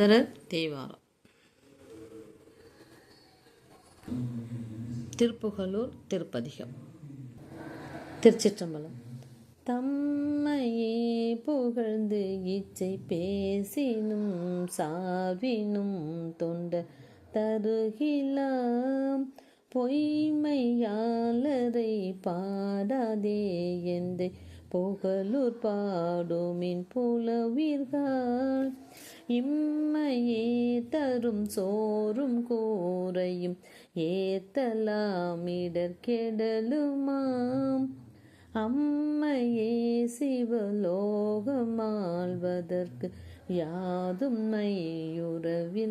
சரர் தேவாரம் திருப்புகலூர் திருப்பதிகம். திருச்சிற்றம்பலம். தம்மையே புகழ்ந்து இச்சை பேசினும் சாவினும் தொண்ட தருகிலாம். பொய்மையாளரை பாடாதே என்று புகழூர் பாடுமின் புலவீர்கள். இம்மையே தரும் சோறும் கூரையும் ஏத்தலாம் இடர்கெடலுமாம் அம்மையே சிவலோகமாழ்வதற்கு யாதும் மையுறவில்லையே.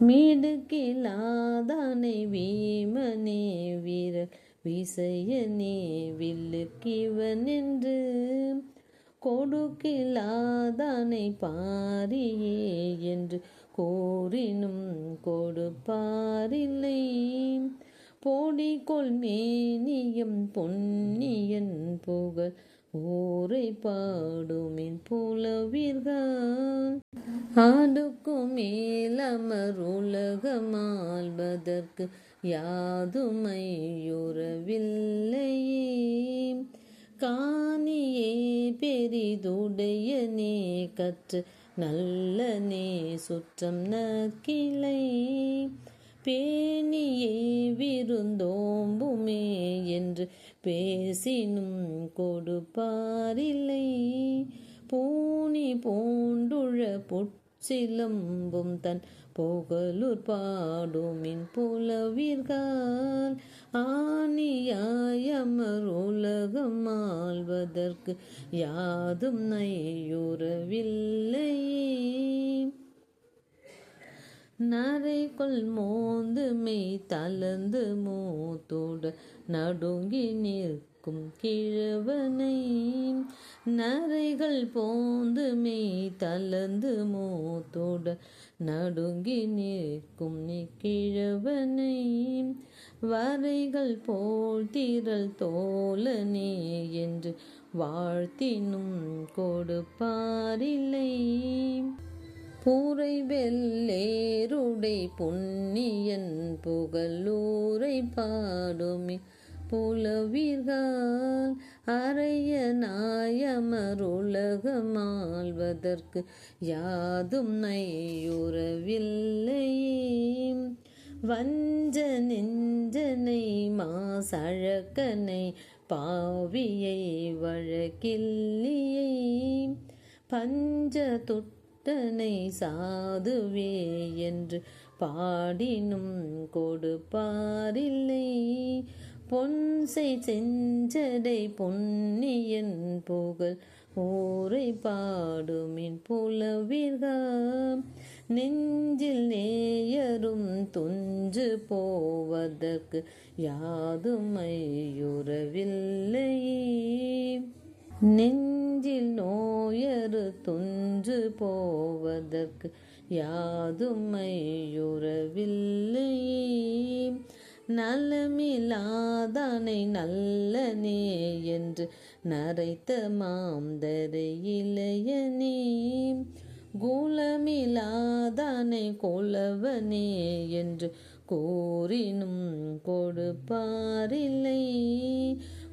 மீடுகிலாதானை வீமனே வீரர் விசையனே வில்லுக்கிவன் என்று கொடுக்கிலாதானை பாரியே என்று கோரினும் கொடுப்பாரில்லை. போடிக்கொள் மேனியம் பொன்னியன் புகழ் ஊரை பாடுமின் புலவீர்கள் ஆடுக்கும் மேலமர் உலகமாள்வதற்கு யாதுமையுறவில்லையே காணியே பெரிதுடைய பெரிதுடையனே கற்று நல்ல நல்லனே சுற்றம் நக்கிளை. பேணியே விருந்தோம்புமே என்று பேசினும் கொடுப்பாரில்லை. பூனி பூண்டுழ புட்சிலம்பும் தன் புகழூர் பாடுமின் புலவீர்கள் ஆனியாயமர் உலகம் ஆள்வதற்கு யாதும் நையுறவில்லை. நரைக்குள் மோந்து மெய் தளர்ந்து மூத்தோடு நடுங்கி நிற்கும் கிழவனை. நரைகள் போந்து மெய் தளர்ந்து மூத்தோடு நடுங்கி நிற்கும் கிழவனை. வரைகள் போல் திரள் தோழனே என்று வாழ்த்தினும் கொடுப்பாரில்லை. பூரை வெள்ளேருடை பொன்னியன் புகழூரை பாடுமி. புலவீர்கள் அறைய நாயமருலகமாழ்வதற்கு யாதும் நையுறவில்லை வஞ்ச நெஞ்சனை மாசழக்கனை பாவியை வழக்கில்லியை. பஞ்ச தொட்டு தொட்டனை சாதுவே என்று பாடினும் கொடுப்பாரில்லை. பொன்சை செஞ்சடை பொன்னியன் புகழ் ஊரை பாடுமின் புலவீர்கள் நெஞ்சில் நேயரும் துஞ்சு போவதற்கு யாதுமையுறவில்லை. நெஞ்சில் நோயரு துஞ்சு போவதற்கு யாதுமையுறவில்லை. நலமில்லாதானை நல்லனே என்று நரைத்த மாந்தரை இளையனே. குலமில்லாதானை கொலவனே என்று கூறினும் கொடுப்பாரில்லை.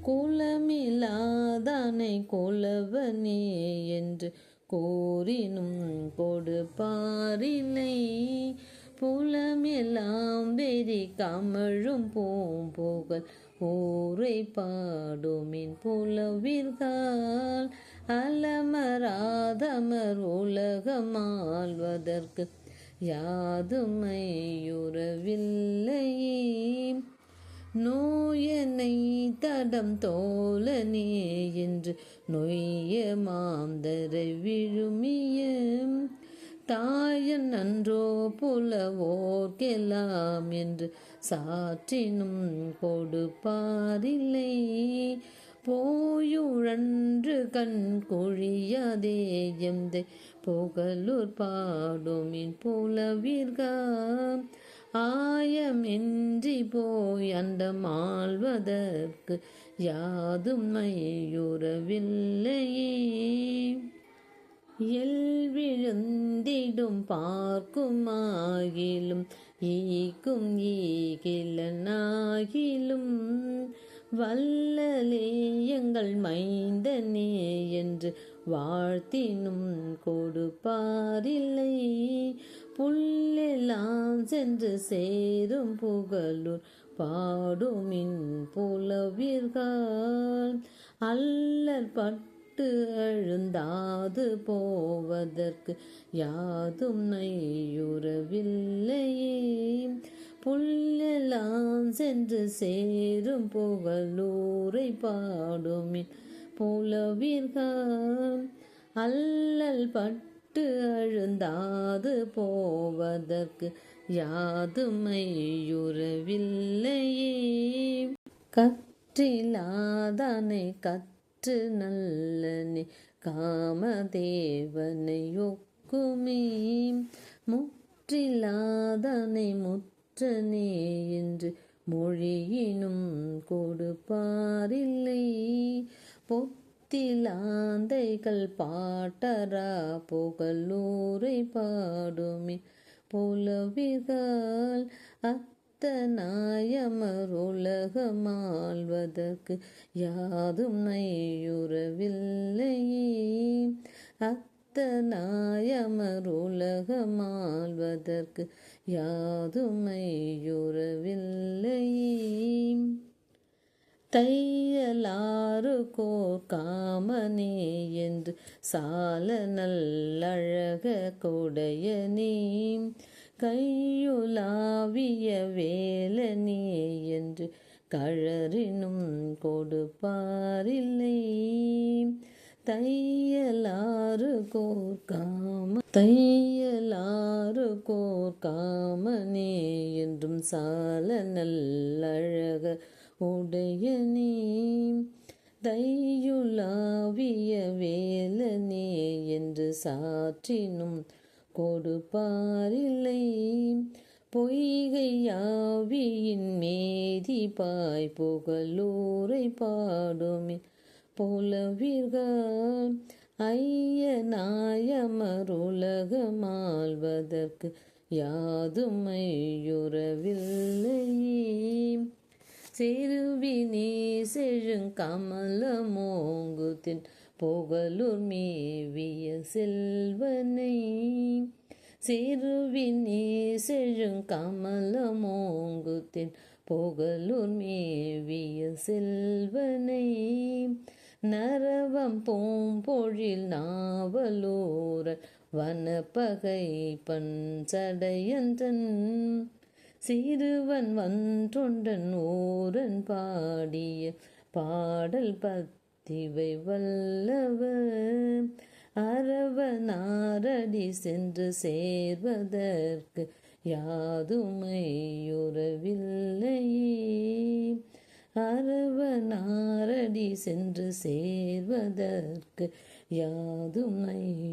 குலமில்லாதானை கொலவனே என்று கோரினும் கொடுப்பாரில்லை. புலமெல்லாம் வெறி கமழும் பூம்புகழ் ஊரை பாடுமின் புலவிர்கால் அலமராதமர் உலகமாள்வதற்கு யாதுமையுறவில்லையே நோயனை தடம் தோழனே என்று நொய்ய மாந்தரை விழுமிய தாயன் நன்றோ புலவோர்க்கெல்லாம் என்று சாற்றினும் கொடுப்பாரில்லை. போயுழன்று கண் குழியாதே எந்தை புகழூர் பாடுமின் புலவீர்கள் ஆயமின்றி போய் அந்த மாழ்வதற்கு யாதும் மையுறவில்லையே எல் எல்விழுந்திடும் பார்க்குமாகிலும் ஈக்கும் ஈகிலனாகிலும் வல்லலே எங்கள் மைந்தனே என்று வாழ்த்தினும் கொடுப்பாரில்லை. புல்லெல்லாம் சென்று சேரும் புகழூர் பாடுமின் புலவீர்கள். அல்லர் பட்டு அழுந்தாது போவதற்கு யாதும் நையுறவில்லையே. புல்லெல்லாம் சென்று சேரும் புகழூரை பாடுமின் புலவீர்கள். அல்லல் பட்டு அழுந்தாது போவதற்கு யாதுமையுறவில்லையே. கற்றில்லாதனை கற்று நல்லனே காமதேவனை ஒக்குமே. முற்றில்லாதனை முற்றனே என்று மொழியினும் கொடுப்பாரில்லை. பொத்திலாந்தைகள் பாட்டரா புகழூரை பாடுமே. புலவிகள் அத்தநாயமர் உலகமாழ்வதற்கு யாதும் நையுறவில்லையே. அத்தநாயமர் உலகமாழ்வதற்கு யாதும் நையுறவில்லையே. தையலாறு கோர் காமனே என்று சால நல்லழக கொடைய நீ கையுலாவிய வேலனே என்று கழறினும் கொடுப்பாரில்லை. தையலாறு கோர் காம தையலாறு கோர் காமனே என்றும் சால நல்லழக உடையனே தையுலாவிய வேலனே என்று சாற்றினும் கொடுப்பாரில்லை. பொய்கையாவியின் மேதி பாய் புகழூரை பாடுமே புலவீர்கள். ஐய நாயமருலகமாழ்வதற்கு யாதுமையுறவில்லையே செருவினே செழுங்கமலமோங்குத்தின் புகழூர் மேவிய செல்வனை. செருவினே செழுங்கமலமோங்குத்தின் புகழூர் மேவிய செல்வனை. நரவம் பூம்பொழில் நாவலூரல் வனப்பகை பஞ்சடையந்தன் சிறுவன் வன்றொண்டன் ஊரன் பாடிய பாடல் பத்திவை வல்லவர் அரவனாரடி சென்று சேர்வதற்கு யாதுமையுறவில்லையே. அரவனாரடி சென்று சேர்வதற்கு யாதுமையுறவில்லையே.